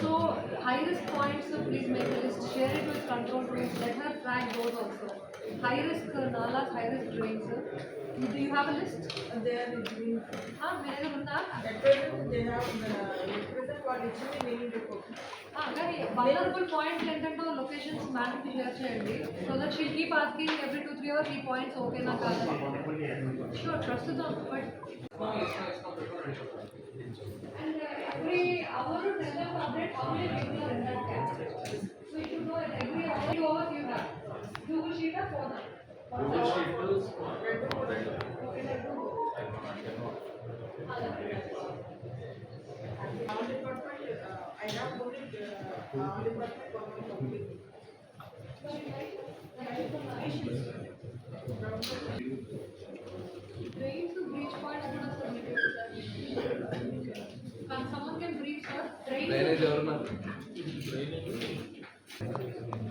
So high risk points, so please make a list, share it with control rooms, let her track those also. High risk uh, nalas, high risk drains. Do you have a list? They are doing, Ah, మీ దగ్గర ఉందా? at present they have, uh, at present వాళ్ళు ఇచ్చింది నేను report. Ah, కానీ vulnerable points ఏంటంటే locations madam share చేయండి so that she'll keep asking every two three hours ఈ points ఓకేనా కాదా షూర్ ప్రస్తుతం but Google Sheet is no, that I cannot. Our department, uh, I have voted. Uh, our department for my complete. Drain to breach point is not submitted, sir. Can someone can brief, sir? Drain. Drainage or not? Drainage.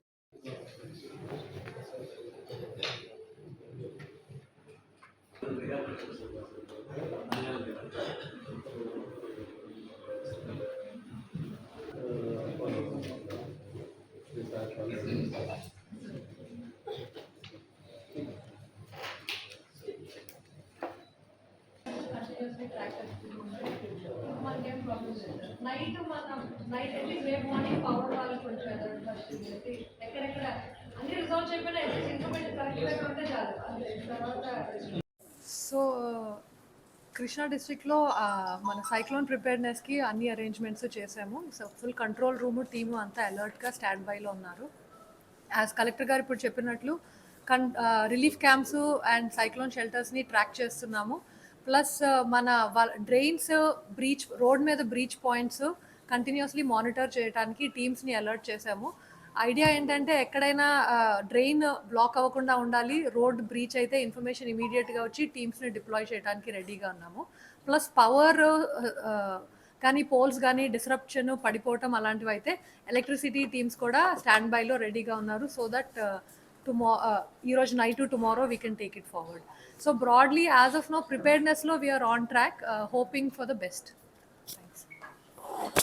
Night మనం night at least రేపు morning power వాళ్ళకి కొంచెం first చెప్పి ఎక్కడెక్కడ అన్ని resolve చెప్పినా at least information కరెక్ట్గా ఉంటే చాలు. తర్వాత కృష్ణా డిస్టిక్లో మన సైక్లోన్ ప్రిపేర్నెస్కి అన్ని అరేంజ్మెంట్స్ చేసాము. So full control room team అంతా అలర్ట్గా స్టాండ్ బైలో ఉన్నారు. యాజ్ కలెక్టర్ గారు ఇప్పుడు చెప్పినట్లు కన్ రిలీఫ్ క్యాంప్స్ అండ్ సైక్లోన్ షెల్టర్స్ని ట్రాక్ చేస్తున్నాము. ప్లస్ మన డ్రైన్స్ బ్రీచ్ రోడ్ మీద బ్రీచ్ పాయింట్స్ కంటిన్యూస్లీ మానిటర్ చేయడానికి టీమ్స్ని అలర్ట్ చేసాము. ఐడియా ఏంటంటే ఎక్కడైనా డ్రైన్ బ్లాక్ అవ్వకుండా ఉండాలి రోడ్ బ్రీచ్ అయితే ఇన్ఫర్మేషన్ ఇమీడియట్గా వచ్చి టీమ్స్ని డిప్లాయ్ చేయడానికి రెడీగా ఉన్నాము. ప్లస్ పవర్ కానీ పోల్స్ కానీ డిస్రప్షన్ పడిపోవటం అలాంటివి అయితే ఎలక్ట్రిసిటీ టీమ్స్ కూడా స్టాండ్ బైలో రెడీగా ఉన్నారు. సో దట్ టుమా ఈరోజు night to tomorrow we can take it forward. So broadly as of now ప్రిపేర్నెస్లో we are on track hoping for the best.